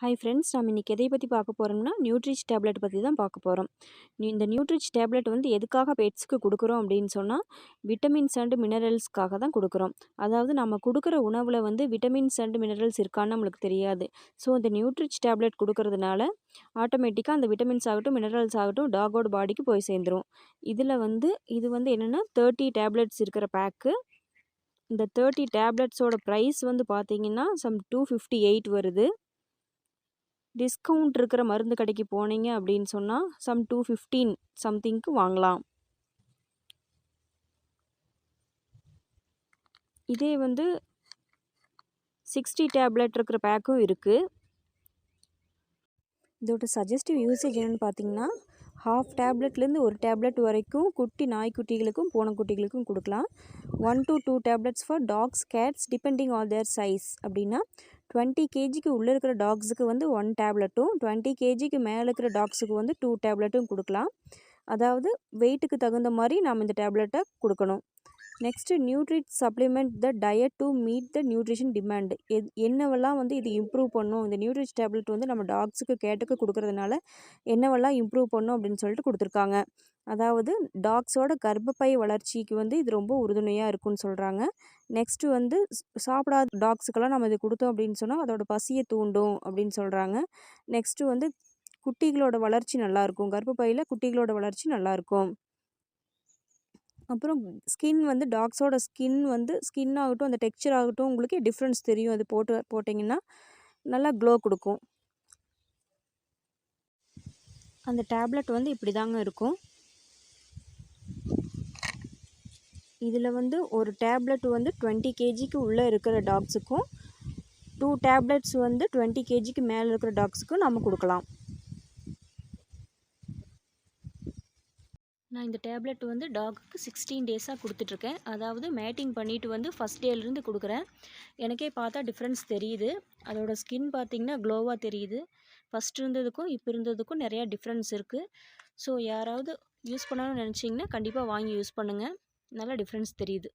Hi friends நம்ம இன்றைக்கி எதை பற்றி பார்க்க போகிறோம்னா நியூட்ரிச் டேப்லெட் பற்றி தான் பார்க்க போகிறோம் இந்த நியூட்ரிச் டேப்லெட் வந்து எதுக்காக பெட்ஸ்க்கு கொடுக்குறோம் அப்படின்னு சொன்னால் விட்டமின்ஸ் அண்டு மினரல்ஸ்க்காக தான் கொடுக்குறோம். அதாவது நம்ம கொடுக்குற உணவில் வந்து விட்டமின்ஸ் அண்டு மினரல்ஸ் இருக்கான்னு நம்மளுக்கு தெரியாது. ஸோ இந்த நியூட்ரிச் டேப்லெட் கொடுக்கறதுனால ஆட்டோமேட்டிக்காக அந்த விட்டமின்ஸ் ஆகட்டும் மினரல்ஸ் ஆகட்டும் டாகோட பாடிக்கு போய் சேர்ந்துடும் இதில் வந்து இது வந்து என்னென்னா தேர்ட்டி டேப்லெட்ஸ் இருக்கிற பேக்கு இந்த தேர்ட்டி டேப்லெட்ஸோட ப்ரைஸ் வந்து பார்த்தீங்கன்னா சம் டூ ஃபிஃப்டி எயிட் வருது. டிஸ்கவுண்ட் இருக்கிற மருந்து கடைக்கு போனீங்க அப்படின்னு சொன்னால் சம் டூ ஃபிஃப்டீன் சம்திங்க்கு வாங்கலாம். இதே வந்து சிக்ஸ்டி டேப்லெட் இருக்கிற பேக்கும் இருக்குது இதோட சஜஸ்டிவ் யூசேஜ் என்னென்னு பார்த்தீங்கன்னா ஹாஃப் டேப்லெட்லேருந்து ஒரு டேப்லெட் வரைக்கும் குட்டி நாய்க்குட்டிகளுக்கும் பூனைக்குட்டிகளுக்கும் கொடுக்கலாம். One to two tablets for dogs cats depending on their size அப்படின்னா டுவெண்ட்டி கேஜிக்கு உள்ளே இருக்கிற டாக்ஸுக்கு வந்து ஒன் டேப்லெட்டும் டுவெண்ட்டி கேஜிக்கு மேலே இருக்கிற டாக்ஸுக்கு வந்து டூ டேப்லெட்டும் கொடுக்கலாம். அதாவது வெயிட்டுக்கு தகுந்த மாதிரி நாம் இந்த டேப்லெட்டை கொடுக்கணும். Next nutrient supplement the diet to meet the nutrition demand எது என்னவெல்லாம் வந்து இது இம்ப்ரூவ் பண்ணும்? இந்த நியூட்ரிஷ் டேப்லெட் வந்து நம்ம டாக்ஸுக்கு கேட்டுக்கு கொடுக்குறதுனால என்னவெல்லாம் இம்ப்ரூவ் பண்ணும் அப்படின்னு சொல்லிட்டு கொடுத்துருக்காங்க. அதாவது டாக்ஸோட கர்ப்பப்பை வளர்ச்சிக்கு வந்து இது ரொம்ப உறுதுணையாக இருக்கும்னு சொல்கிறாங்க நெக்ஸ்ட்டு வந்து சாப்பிடாத டாக்ஸுக்கெல்லாம் நம்ம இது கொடுத்தோம் அப்படின்னு சொன்னால் அதோட பசியை தூண்டும் அப்படின்னு சொல்கிறாங்க நெக்ஸ்ட்டு வந்து குட்டிகளோட வளர்ச்சி நல்லாயிருக்கும் கர்ப்பப்பையில் குட்டிகளோட வளர்ச்சி நல்லாயிருக்கும் அப்புறம் ஸ்கின் வந்து டாக்ஸோட ஸ்கின் வந்து ஸ்கின் ஆகட்டும் அந்த டெக்ஸ்சர் ஆகட்டும் உங்களுக்கு டிஃப்ரென்ஸ் தெரியும். அது போட்டு போட்டிங்கன்னா நல்லா க்ளோ கொடுக்கும். அந்த டேப்லெட் வந்து இப்படி தாங்க இருக்கும். இதில் வந்து ஒரு டேப்லெட் வந்து டுவெண்ட்டி கேஜிக்கு உள்ளே இருக்கிற டாக்ஸுக்கும் டூ டேப்லெட்ஸ் வந்து டுவெண்ட்டி கேஜிக்கு மேலே இருக்கிற டாக்ஸுக்கும் நம்ம கொடுக்கலாம். நான் இந்த டேப்லெட் வந்து டாகுக்கு சிக்ஸ்டீன் டேஸாக கொடுத்துட்ருக்கேன். அதாவது மேட்டிங் பண்ணிவிட்டு வந்து ஃபஸ்ட் டேலேருந்து கொடுக்குறேன். எனக்கே பார்த்தா டிஃப்ரென்ஸ் தெரியுது. அதோடய ஸ்கின் பார்த்திங்கன்னா க்ளோவாக தெரியுது. ஃபஸ்ட் இருந்ததுக்கும் இப்போ இருந்ததுக்கும் நிறையா டிஃப்ரென்ஸ் இருக்குது ஸோ யாராவது யூஸ் பண்ணணும்னு நினச்சிங்கன்னா கண்டிப்பாக வாங்கி யூஸ் பண்ணுங்கள் நல்லா டிஃப்ரென்ஸ் தெரியுது.